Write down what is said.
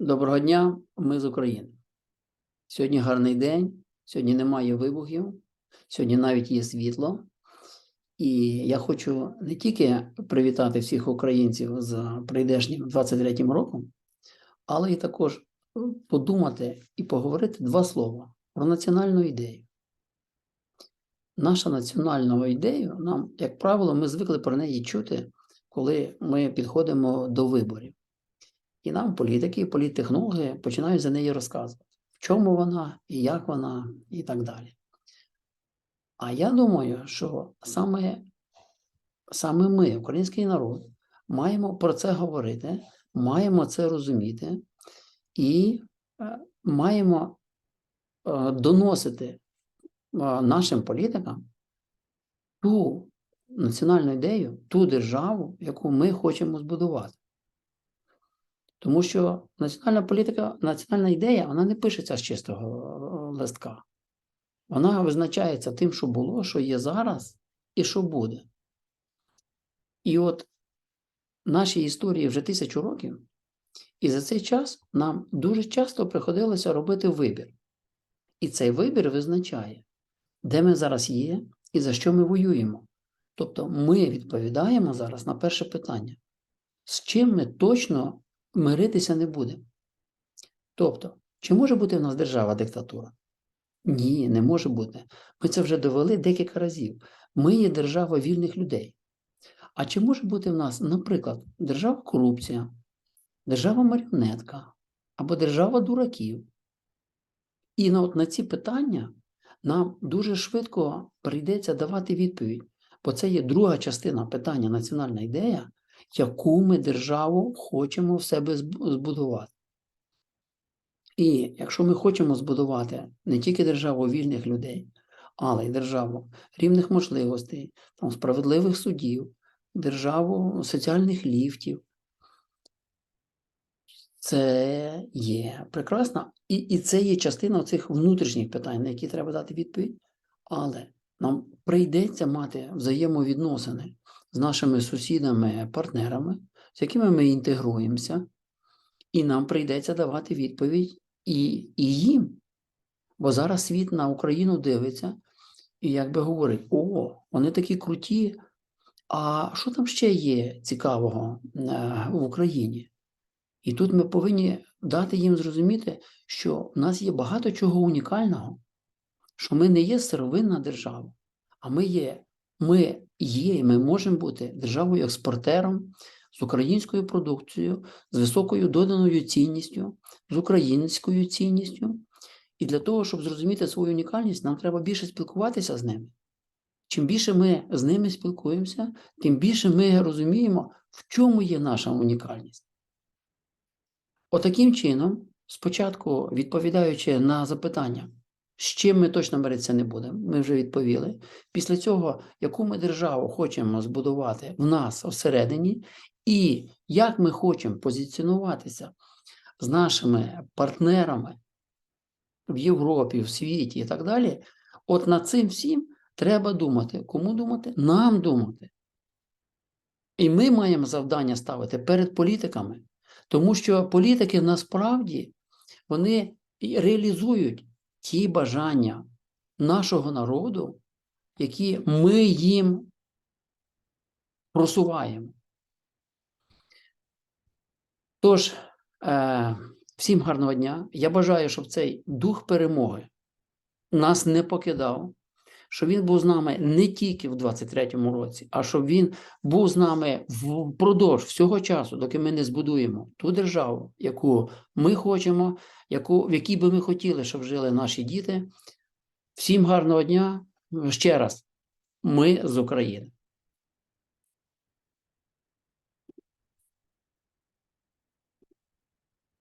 Доброго дня, ми з України. Сьогодні гарний день, сьогодні немає вибухів, сьогодні навіть є світло. І я хочу не тільки привітати всіх українців з прийдешнім 23-м роком, але і також подумати і поговорити два слова про національну ідею. Наша національну ідею, нам, як правило, ми звикли про неї чути, коли ми підходимо до виборів. І нам політики, політтехнологи починають за неї розказувати, в чому вона, і як вона, і так далі. А я думаю, що саме, саме ми, український народ, маємо про це говорити, маємо це розуміти і е, маємо е, доносити е, нашим політикам ту національну ідею, ту державу, яку ми хочемо збудувати. Тому що національна політика, національна ідея, вона не пишеться з чистого е, листка. Вона визначається тим, що було, що є зараз і що буде. І от нашій історії вже тисячу років, і за цей час нам дуже часто приходилося робити вибір. І цей вибір визначає, де ми зараз є і за що ми воюємо. Тобто ми відповідаємо зараз на перше питання, з чим ми точно миритися не будемо. Тобто, чи може бути в нас держава диктатура? Ні, не може бути. Ми це вже довели декілька разів. Ми є держава вільних людей. А чи може бути в нас, наприклад, держава корупція, держава маріонетка або держава дураків? І на, от на ці питання нам дуже швидко прийдеться давати відповідь, бо це є друга частина питання національна ідея, яку ми державу хочемо в себе збудувати. І якщо ми хочемо збудувати не тільки державу вільних людей, але й державу рівних можливостей, там, справедливих судів, державу соціальних ліфтів, це є прекрасно. І, і це є частина цих внутрішніх питань, на які треба дати відповідь. Але нам прийдеться мати взаємовідносини з нашими сусідами, партнерами, з якими ми інтегруємося, і нам прийдеться давати відповідь і, і їм. Бо зараз світ на Україну дивиться і якби говорить: о, вони такі круті. А що там ще є цікавого е, в Україні? І тут ми повинні дати їм зрозуміти, що в нас є багато чого унікального, що ми не є сировинна держава, а ми є, ми є і ми можемо бути державою експортером з українською продукцією, з високою доданою цінністю, з українською цінністю. І для того, щоб зрозуміти свою унікальність, нам треба більше спілкуватися з ними. Чим більше ми з ними спілкуємося, тим більше ми розуміємо, в чому є наша унікальність. Отаким чином, спочатку відповідаючи на запитання, з чим ми точно миритися не будемо, ми вже відповіли. Після цього, яку ми державу хочемо збудувати в нас всередині, і як ми хочемо позиціонуватися з нашими партнерами в Європі, в світі і так далі, от над цим всім треба думати. Кому думати? Нам думати. І ми маємо завдання ставити перед політиками, тому що політики насправді вони реалізують ті бажання нашого народу, які ми їм просуваємо. Тож, е, всім гарного дня. Я бажаю, щоб цей дух перемоги нас не покидав, щоб він був з нами не тільки в 23-му році, а щоб він був з нами впродовж всього часу, доки ми не збудуємо ту державу, яку ми хочемо, яку, в якій би ми хотіли, щоб жили наші діти. Всім гарного дня. Ще раз, ми з України.